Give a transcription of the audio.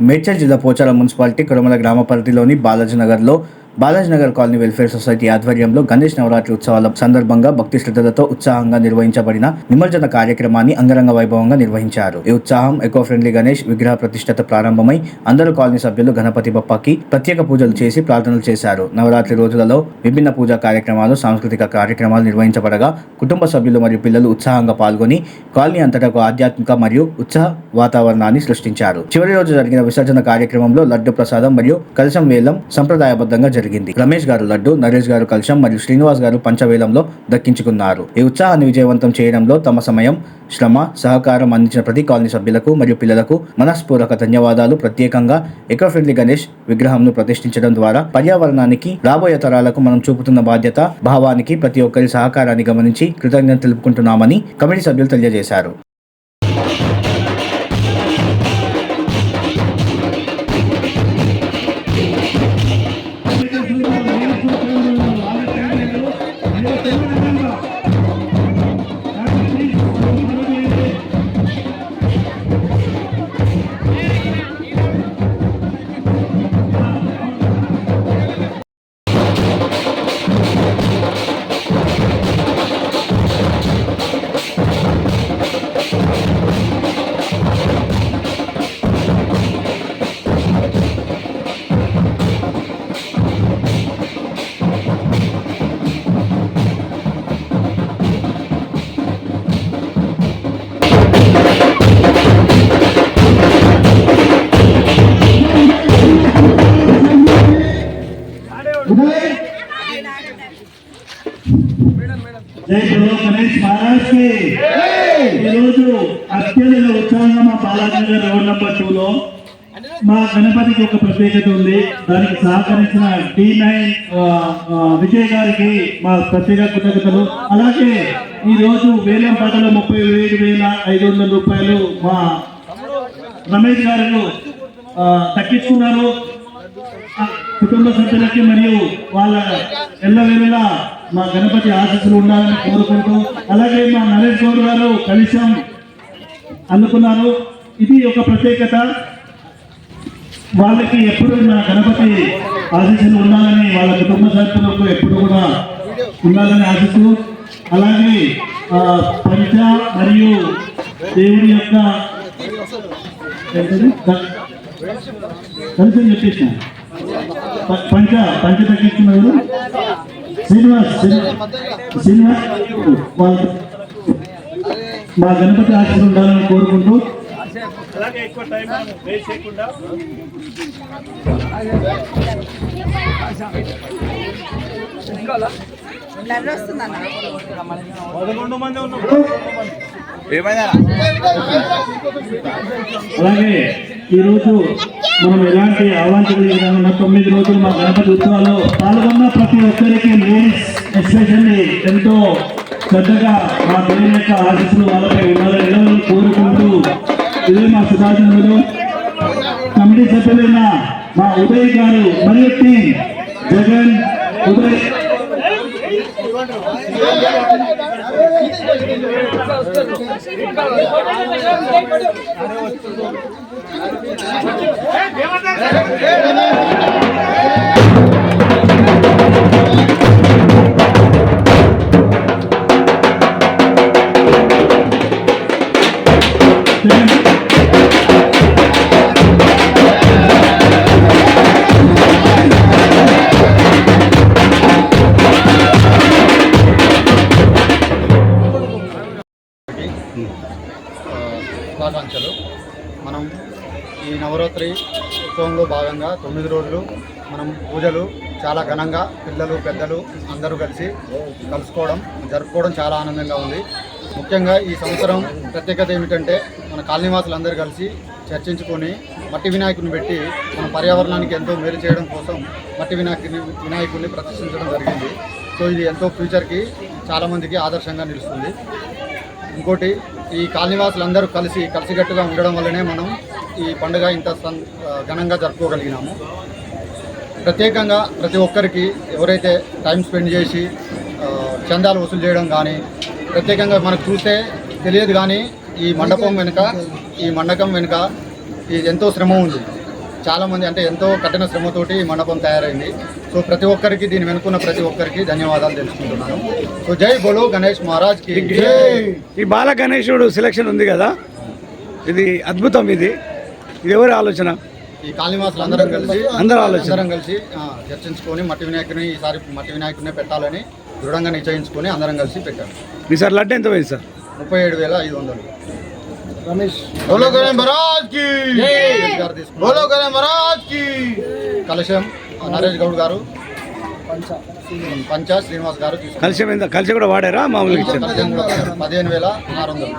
మేడ్చల్ జిల్లా పోచారం మున్సిపాలిటీ కొడమల గ్రామ పరిధిలోని బాలాజీనగర్లో బాలాజీనగర్ కాలనీ వెల్ఫేర్ సొసైటీ ఆధ్వర్యంలో గణేష్ నవరాత్రి ఉత్సవాల సందర్భంగా భక్తి శ్రద్ధలతో ఉత్సాహంగా నిర్వహించబడిన నిమజ్జన కార్యక్రమాన్ని అంగరంగ వైభవంగా నిర్వహించారు. ఈ ఉత్సాహం ఎకో ఫ్రెండ్లీ గణేష్ విగ్రహ ప్రతిష్టత ప్రారంభమై అందరూ కాలనీ సభ్యులు గణపతి బప్పకి ప్రత్యేక పూజలు చేసి ప్రార్థనలు చేశారు. నవరాత్రి రోజులలో విభిన్న పూజా కార్యక్రమాలు సాంస్కృతిక కార్యక్రమాలు నిర్వహించబడగా కుటుంబ సభ్యులు మరియు పిల్లలు ఉత్సాహంగా పాల్గొని కాలనీ అంతటా ఒక ఆధ్యాత్మిక మరియు ఉత్సాహ వాతావరణాన్ని సృష్టించారు. చివరి రోజు జరిగిన విసర్జన కార్యక్రమంలో లడ్డు ప్రసాదం మరియు కలశం వేలం సంప్రదాయబద్ధంగా జరిగింది. రమేష్ గారు లడ్డు నరేష్ గారు కలశం మరియు శ్రీనివాస్ గారు పంచవేలంలో దక్కించుకున్నారు. ఈ ఉత్సాహాన్ని విజయవంతం చేయడంలో తమ సమయం శ్రమ సహకారం అందించిన ప్రతి కాలనీ సభ్యులకు మరియు పిల్లలకు మనస్పూర్వక ధన్యవాదాలు. ప్రత్యేకంగా ఎకో ఫ్రెండ్లీ గణేష్ విగ్రహంను ప్రతిష్ఠించడం ద్వారా పర్యావరణానికి రాబోయే తరాలకు మనం చూపుతున్న బాధ్యత భావానికి ప్రతి ఒక్కరి సహకారాన్ని గమనించి కృతజ్ఞత తెలుపుకుంటున్నామని కమిటీ సభ్యులు తెలియజేశారు. Não tem. జై గురు గణేష్ మహారాజ్కి. ఈరోజు అత్యధిక ఉత్సాహంగా మా బాలాజీ రోడ్ నెంబర్ టూ లో. మా గణపతికి ఒక ప్రత్యేకత ఉంది. దానికి సహకరించిన డి నైన్ విజయ్ గారికి మా ప్రత్యేక కృతజ్ఞతలు. అలాగే ఈ రోజు వేలం పాటలో ముప్పై ఏడు వేల ఐదు వందల రూపాయలు మా రమేష్ గారు ఆ, కుటుంబ సభ్యులకి మరియు వాళ్ళ ఎల్లవేళలా మా గణపతి ఆశీస్సులు ఉండాలని కోరుకుంటూ అలాగే మా నరేష్ గౌడ్ గారు కనీసం అనుకున్నారు. ఇది ఒక ప్రత్యేకత. వాళ్ళకి ఎప్పుడు నా గణపతి ఆశీస్సులు ఉండాలని వాళ్ళ కుటుంబ సభ్యులకు ఎప్పుడు కూడా ఉండాలని ఆశిస్తూ అలాగే పంచ మరియు దేవుడి యొక్క కలిసి చెప్పేసిన. పంచ పంచ తగ్గిస్తున్నారు శ్రీనివాస్ మా గణపతి ఆశీస్సులు ఉండాలని కోరుకుంటూ అలాగే ఎక్కువ టైం వేస్ట్ చేయకుండా. పదకొండు మంది ఉన్నారు. అలాగే ఈరోజు మనం ఎలాంటి అవాంఛనీయ విధంగా తొమ్మిది రోజులు మా గణపతి ఉత్సవాల్లో పాల్గొన్న ప్రతి ఒక్కరికి లేడీస్ ఎస్పెషల్లీ ఎంతో శ్రద్ధగా మా దేవుని యొక్క ఆశీస్సులు వాళ్ళపై ఉండాలని ఎన్నో కోరుకుంటూ ఇదే మా సుధాచంద్రులు కమిటీ సభ్యులైన మా ఉదయ్ గారు మరియు టీం జగన్ ఉదయ్. ఆ, శుభాకాంక్షలు. మనం ఈ నవరాత్రి ఉత్సవంలో భాగంగా తొమ్మిది రోజులు మనం పూజలు చాలా ఘనంగా పిల్లలు పెద్దలు అందరూ కలిసి కలుసుకోవడం జరుపుకోవడం చాలా ఆనందంగా ఉంది. ముఖ్యంగా ఈ సంవత్సరం ప్రత్యేకత ఏమిటంటే మన కాలనీవాసులందరూ కలిసి చర్చించుకొని మట్టి వినాయకుని పెట్టి మన పర్యావరణానికి ఎంతో మేలు చేయడం కోసం మట్టి వినాయకుని వినాయకుడిని ప్రతిష్ఠించడం జరిగింది. సో ఇది ఎంతో ఫ్యూచర్కి చాలామందికి ఆదర్శంగా నిలుస్తుంది. ఇంకోటి ఈ కాలనీవాసులందరూ కలిసి కలిసికట్టుగా ఉండడం వల్లనే మనం ఈ పండుగ ఇంత ఘనంగా జరుపుకోగలిగినాము. ప్రత్యేకంగా ప్రతి ఒక్కరికి ఎవరైతే టైం స్పెండ్ చేసి చందాలు వసూలు చేయడం కానీ ప్రత్యేకంగా మనకు చూస్తే తెలియదు కానీ ఈ మండపం వెనుక ఈ మండపం వెనుక ఇది ఎంతో శ్రమ ఉంది. చాలామంది అంటే ఎంతో కఠిన శ్రమతోటి ఈ మండపం తయారైంది. సో ప్రతి ఒక్కరికి దీని వెనుకున్న ప్రతి ఒక్కరికి ధన్యవాదాలు తెలుసుకుంటున్నాను. సో జై బోలో గణేష్ మహారాజ్ ఈ బాల గణేశుడు సెలక్షన్ ఉంది కదా. ఇది అద్భుతం ఇది. ఇది ఎవరి ఆలోచన? ఈ కాళీవాసులు అందరం కలిసి అందరూ ఆలోచన. అందరం కలిసి ఆ, చర్చించుకొని మట్టి వినాయకుని ఈసారి మట్టి వినాయకుడినే పెట్టాలని దృఢంగా నిశ్చయించుకొని అందరం కలిసి పెట్టారు మీ సార్ లడ్డు ఎంత పోయింది సార్? ముప్పై ఏడు వేల ఐదు వందలు. రమేష్. గణేష్ మహారాజ్కి! గారు తీసుకున్నారు. బోలో గణేష్ మహారాజ్ కలశం ఆ, నరేష్ గౌడ్ గారు పంచా. శ్రీనివాస్ గారు తీసుకున్నారు కలిసి ఎంత? కలిసి కూడా వాడారా? మామూలుగా ఇచ్చారు పదిహేను వేల ఆరు వందలు.